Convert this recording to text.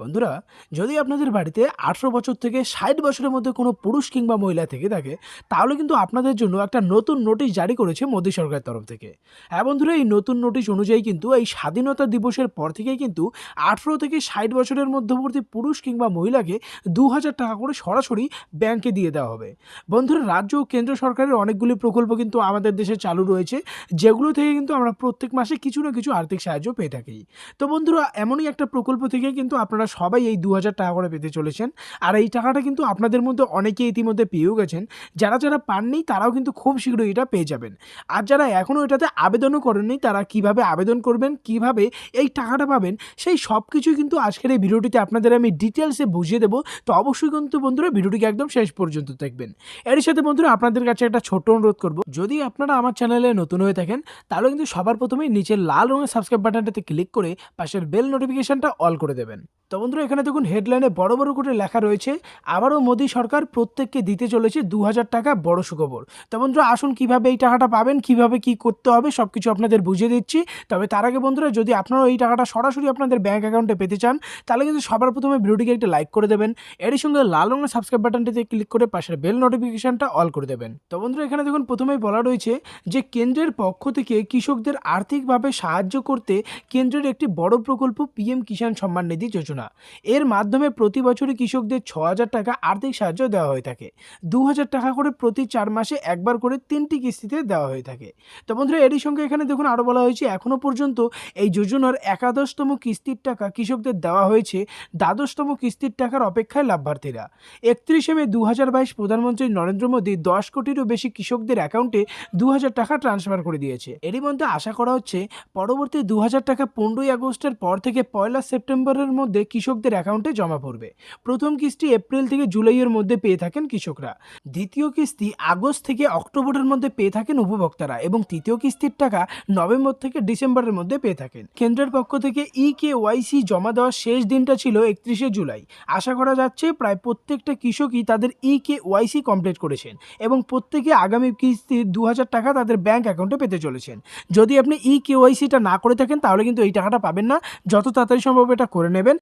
বন্ধুরা, যদি আপনাদের বাড়িতে আঠেরো বছর থেকে ষাট বছরের মধ্যে কোনো পুরুষ কিংবা মহিলা থেকে থাকে, তাহলে কিন্তু আপনাদের জন্য একটা নতুন নোটিশ জারি করেছে মোদী সরকারের তরফ থেকে। হ্যাঁ বন্ধুরা, এই নতুন নোটিশ অনুযায়ী কিন্তু এই স্বাধীনতা দিবসের পর থেকেই কিন্তু আঠেরো থেকে ষাট বছরের মধ্যবর্তী পুরুষ কিংবা মহিলাকে দু হাজার টাকা করে সরাসরি ব্যাংকে দিয়ে দেওয়া হবে। বন্ধুরা, রাজ্য ও কেন্দ্র সরকারের অনেকগুলি প্রকল্প কিন্তু আমাদের দেশে চালু রয়েছে, যেগুলো থেকে কিন্তু আমরা প্রত্যেক মাসে কিছু না কিছু আর্থিক সাহায্য পেয়ে থাকি। তো বন্ধুরা, এমনই একটা প্রকল্প থেকে কিন্তু আপনারা সবাই এই দু হাজার টাকা করে পেতে চলেছেন। আর এই টাকাটা কিন্তু আপনাদের মধ্যে অনেকে ইতিমধ্যে পেয়েও গেছেন। যারা যারা পাননি, তারাও কিন্তু খুব শীঘ্রই এটা পেয়ে যাবেন। আর যারা এখনও এটাতে আবেদনও করেননি, তারা কীভাবে আবেদন করবেন, কীভাবে এই টাকাটা পাবেন, সেই সব কিছুই কিন্তু আজকের এই ভিডিওটিতে আপনাদের আমি ডিটেলসে বুঝিয়ে দেবো। তো অবশ্যই কিন্তু বন্ধুরা ভিডিওটিকে একদম শেষ পর্যন্ত দেখবেন। এর সাথে বন্ধুরা আপনাদের কাছে একটা ছোট্ট অনুরোধ করব। যদি আপনারা আমার চ্যানেলে নতুন হয়ে থাকেন, তাহলে কিন্তু সবার প্রথমেই নিচের লাল রঙের সাবস্ক্রাইব বাটনটাতে ক্লিক করে পাশের বেল নোটিফিকেশনটা অল করে দেবেন। তো বন্ধুরা, এখানে দেখুন হেডলাইনে বড় বড় করে লেখা রয়েছে, আবারও মোদী সরকার প্রত্যেককে দিতে চলেছে দু হাজার টাকা বড় সুখবর। তো বন্ধুরা, আসুন কীভাবে এই টাকাটা পাবেন, কীভাবে কি করতে হবে সব কিছু আপনাদের বুঝিয়ে দিচ্ছি। তবে তার আগে বন্ধুরা, যদি আপনারা এই টাকাটা সরাসরি আপনাদের ব্যাঙ্ক অ্যাকাউন্টে পেতে চান, তাহলে কিন্তু সবার প্রথমে ভিডিওটিকে একটা লাইক করে দেবেন। এর সঙ্গে লাল রঙের সাবস্ক্রাইব বাটনটিতে ক্লিক করে পাশের বেল নোটিফিকেশানটা অল করে দেবেন। তো বন্ধুরা, এখানে দেখুন প্রথমেই বলা রয়েছে যে কেন্দ্রের পক্ষ থেকে কৃষকদের আর্থিকভাবে সাহায্য করতে কেন্দ্রের একটি বড় প্রকল্প পিএম কিষাণ সম্মান নিধি যোজনা। এর মাধ্যমে প্রতি বছরই কৃষকদের ছ হাজার টাকা আর্থিক সাহায্য দেওয়া হয়ে থাকে। দু হাজার টাকা করে প্রতি চার মাসে একবার করে তিনটি কিস্তিতে দেওয়া হয়ে থাকে। তো বন্ধুরা, এরই সঙ্গে এখানে দেখুন আরও বলা হয়েছে এখনও পর্যন্ত এই যোজনার একাদশতম কিস্তির টাকা কৃষকদের দেওয়া হয়েছে দ্বাদশতম কিস্তির টাকার অপেক্ষায় লাভার্থীরা। একত্রিশে মে দু হাজার বাইশ প্রধানমন্ত্রী নরেন্দ্র মোদী দশ কোটিরও বেশি কৃষকদের অ্যাকাউন্টে দু হাজার টাকা ট্রান্সফার করে দিয়েছে। এরই মধ্যে আশা করা হচ্ছে, পরবর্তী দু হাজার টাকা পনেরোই আগস্টের পর থেকে পয়লা সেপ্টেম্বরের মধ্যে কৃষকদের অ্যাকাউন্টে জমা পড়বে। প্রথম কিস্তি এপ্রিল থেকে জুলাইয়ের মধ্যে পেয়ে থাকেন কৃষকরা। দ্বিতীয় কিস্তি আগস্ট থেকে অক্টোবরের মধ্যে পেয়ে থাকেন উপভোক্তারা এবং তৃতীয় কিস্তির টাকা নভেম্বর থেকে ডিসেম্বরের মধ্যে পেয়ে থাকেন। কেন্দ্রের পক্ষ থেকে ই কে ওয়াইসি জমা দেওয়ার শেষ দিনটা ছিল একত্রিশে জুলাই। আশা করা যাচ্ছে প্রায় প্রত্যেকটা কৃষকই তাদের ই কে ওয়াইসি কমপ্লিট করেছেন এবং প্রত্যেকে আগামী কিস্তি দু টাকা তাদের ব্যাংক অ্যাকাউন্টে পেতে চলেছেন। যদি আপনি ই কে ওয়াইসিটা না করে থাকেন তাহলে কিন্তু এই টাকাটা পাবেন না। যত তাড়াতাড়ি সম্ভব এটা করে নেবেন।